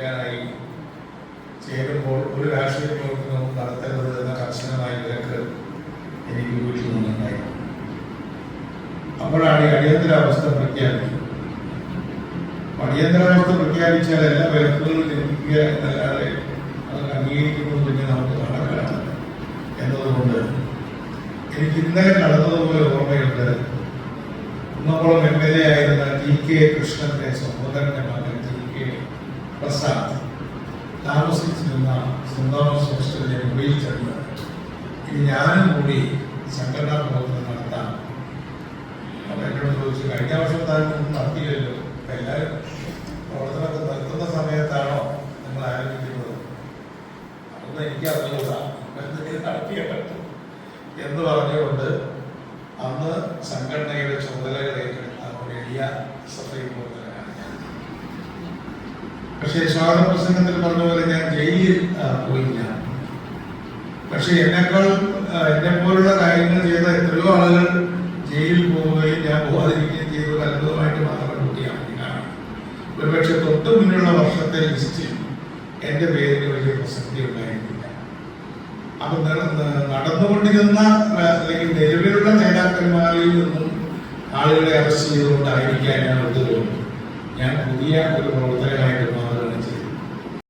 പ്രവർത്തിക്കാനായി ചേരുമ്പോൾ ഒരു രാഷ്ട്രീയ പ്രവർത്തനവും നടത്തരുത് എന്ന കർശനമായ വിലക്ക് എനിക്ക് വീട്ടിൽ നിന്നുണ്ടായി അപ്പോഴാണ് ഈ അടിയന്തരാവസ്ഥ പ്രഖ്യാപിച്ചത്. അടിയന്തരാവസ്ഥ പ്രഖ്യാപിച്ചാൽ എല്ലാ വിലക്കുകളും ലഭിക്കുക എന്നല്ലാതെ അത് അംഗീകരിക്കുന്നത് പിന്നെ നമുക്ക് നടക്കാനാണ് എന്നതുകൊണ്ട് എനിക്ക് ഇന്നലെ നടന്നതുപോലെ ഓർമ്മയുണ്ട്. കുന്നംകുളം എം എൽ എ ആയിരുന്ന ടി കെ കൃഷ്ണന്റെ സഹോദരന്റെ മകൻ ടി കെ പ്രസാദ്. താമസിച്ചിരുന്ന സ്വന്തം സോഷ്യലിനെ ചെന്ന് ഇനി ഞാനും കൂടി സംഘടനാ പ്രവർത്തനം നടത്താം. അപ്പൊ എന്നോട് ചോദിച്ചു കഴിഞ്ഞ വർഷം ഒന്നും നടത്തിയില്ലല്ലോ എല്ലാവരും പ്രവർത്തനമൊക്കെ നിർത്തുന്ന സമയത്താണോ നിങ്ങൾ ആരംഭിക്കുന്നത്? അതൊന്നും എനിക്ക് അറിഞ്ഞൂടാ എന്തെങ്കിലും നടത്തിയേ പറ്റൂ എന്ന് പറഞ്ഞുകൊണ്ട് അന്ന് സംഘടനയുടെ ചുമതലകൾ ഏറ്റെടുത്ത ഒരു എളിയ ഞാൻ പക്ഷേ സ്വാഗത പ്രസംഗത്തിൽ പറഞ്ഞ പോലെ ഞാൻ ജയിലിൽ പോയില്ല. പക്ഷെ എന്നെക്കാൾ എന്നെ പോലുള്ള കാര്യങ്ങൾ ചെയ്ത എത്രയോ ആളുകൾ ജയിലിൽ പോവുകയും ഞാൻ പോകാതിരിക്കുകയും ചെയ്തത് അത്ഭുതമായിട്ട് മാത്രം കുട്ടിയാണ് ഒരുപക്ഷെ തൊട്ട് മുന്നിലുള്ള വർഷത്തെ ലിസ്റ്റിൽ എന്റെ പേരിന് വലിയ പ്രസക്തി ഉണ്ടായിരുന്നില്ല. അപ്പൊ നടന്നുകൊണ്ടിരുന്ന അല്ലെങ്കിൽ നിലവിലുള്ള നേതാക്കന്മാരിൽ നിന്നും ആളുകളെ അറസ്റ്റ് ചെയ്തുകൊണ്ടായിരിക്കാൻ ഞാൻ ഒത്തു തോന്നി ഞാൻ പുതിയ ഒരു പ്രവർത്തകനായിട്ട് മാറുകയാണ്